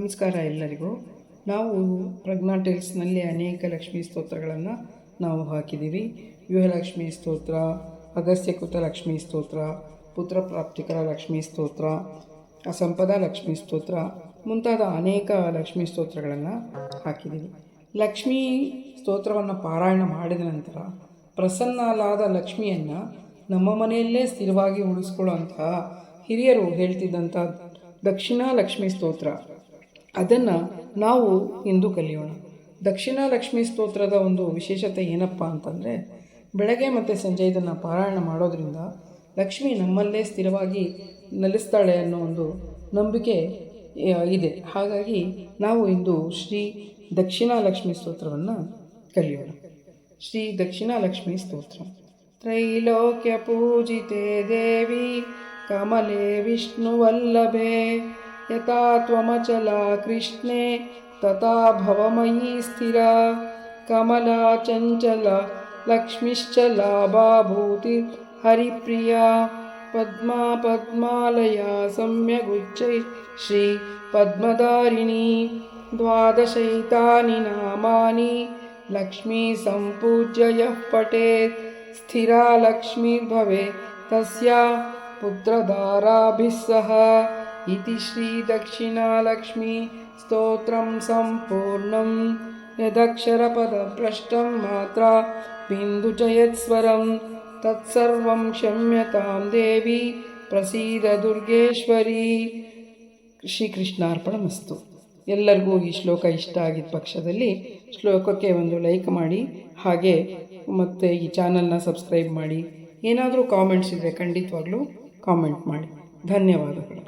ನಮಸ್ಕಾರ ಎಲ್ಲರಿಗೂ. ನಾವು ಪ್ರಜ್ಞಾ ಟೇಲ್ಸ್ನಲ್ಲಿ ಅನೇಕ ಲಕ್ಷ್ಮೀ ಸ್ತೋತ್ರಗಳನ್ನು ನಾವು ಹಾಕಿದ್ದೀವಿ. ವ್ಯೂಹಲಕ್ಷ್ಮಿ ಸ್ತೋತ್ರ, ಅಗಸ್ತ್ಯಕೃತ ಲಕ್ಷ್ಮೀ ಸ್ತೋತ್ರ, ಪುತ್ರ ಪ್ರಾಪ್ತಿಕರ ಲಕ್ಷ್ಮೀ ಸ್ತೋತ್ರ ಸಂಪದ ಲಕ್ಷ್ಮೀ ಸ್ತೋತ್ರ ಮುಂತಾದ ಅನೇಕ ಲಕ್ಷ್ಮೀ ಸ್ತೋತ್ರಗಳನ್ನು ಹಾಕಿದ್ದೀವಿ. ಲಕ್ಷ್ಮೀ ಸ್ತೋತ್ರವನ್ನು ಪಾರಾಯಣ ಮಾಡಿದ ನಂತರ ಪ್ರಸನ್ನಲಾದ ಲಕ್ಷ್ಮಿಯನ್ನು ನಮ್ಮ ಮನೆಯಲ್ಲೇ ಸ್ಥಿರವಾಗಿ ಉಳಿಸ್ಕೊಳ್ಳುವಂತಹ ಹಿರಿಯರು ಹೇಳ್ತಿದ್ದಂಥ ದಕ್ಷಿಣ ಲಕ್ಷ್ಮೀ ಸ್ತೋತ್ರ. ಅದನ್ನು ನಾವು ಇಂದು ಕಲಿಯೋಣ. ದಕ್ಷಿಣ ಲಕ್ಷ್ಮಿ ಸ್ತೋತ್ರದ ಒಂದು ವಿಶೇಷತೆ ಏನಪ್ಪ ಅಂತಂದರೆ, ಬೆಳಗ್ಗೆ ಮತ್ತು ಸಂಜೆ ಇದನ್ನು ಪಾರಾಯಣ ಮಾಡೋದ್ರಿಂದ ಲಕ್ಷ್ಮಿ ನಮ್ಮಲ್ಲೇ ಸ್ಥಿರವಾಗಿ ನೆಲೆಸ್ತಾಳೆ ಅನ್ನೋ ಒಂದು ನಂಬಿಕೆ ಇದೆ. ಹಾಗಾಗಿ ನಾವು ಇಂದು ಶ್ರೀ ದಕ್ಷಿಣ ಲಕ್ಷ್ಮಿ ಸ್ತೋತ್ರವನ್ನು ಕಲಿಯೋಣ. ಶ್ರೀ ದಕ್ಷಿಣ ಲಕ್ಷ್ಮಿ ಸ್ತೋತ್ರ. ತ್ರೈಲೋಕ್ಯ ಪೂಜಿತೆ ದೇವಿ, ಕಮಲೆ ವಿಷ್ಣುವಲ್ಲಭೆ यथा त्वमचला कृष्णे तथा भवमयी स्थिरा। कमला चञ्चला लक्ष्मीश्च लाभाभूतिहरिप्रिया पद्मा पद्मालया सम्यगुच्चै श्रीपद्मदारिणी द्वादशैतानि नामानि लक्ष्मी सम्पूज्य यः पठेत् स्थिरा लक्ष्मीर्भवेत् तस्या पुत्रधाराभिः सह। इति श्रीदक्षिणालक्ष्मी स्तोत्रं सम्पूर्णं यदक्षरपदभ्रष्टं मात्रा बिन्दुचयत्स्वरं तत्सर्वं क्षम्यतां देवी प्रसीद दुर्गेश्वरी ಶ್ರೀಕೃಷ್ಣಾರ್ಪಣ ಮಸ್ತು ಎಲ್ಲರಿಗೂ ಈ ಶ್ಲೋಕ ಇಷ್ಟ ಆಗಿದ್ದ ಪಕ್ಷದಲ್ಲಿ ಶ್ಲೋಕಕ್ಕೆ ಒಂದು ಲೈಕ್ ಮಾಡಿ ಹಾಗೆ ಮತ್ತು ಈ ಚಾನಲ್ನ ಸಬ್ಸ್ಕ್ರೈಬ್ ಮಾಡಿ ಏನಾದರೂ ಕಾಮೆಂಟ್ಸ್ ಇದ್ದರೆ ಖಂಡಿತವಾಗ್ಲೂ ಕಾಮೆಂಟ್ ಮಾಡಿ ಧನ್ಯವಾದಗಳು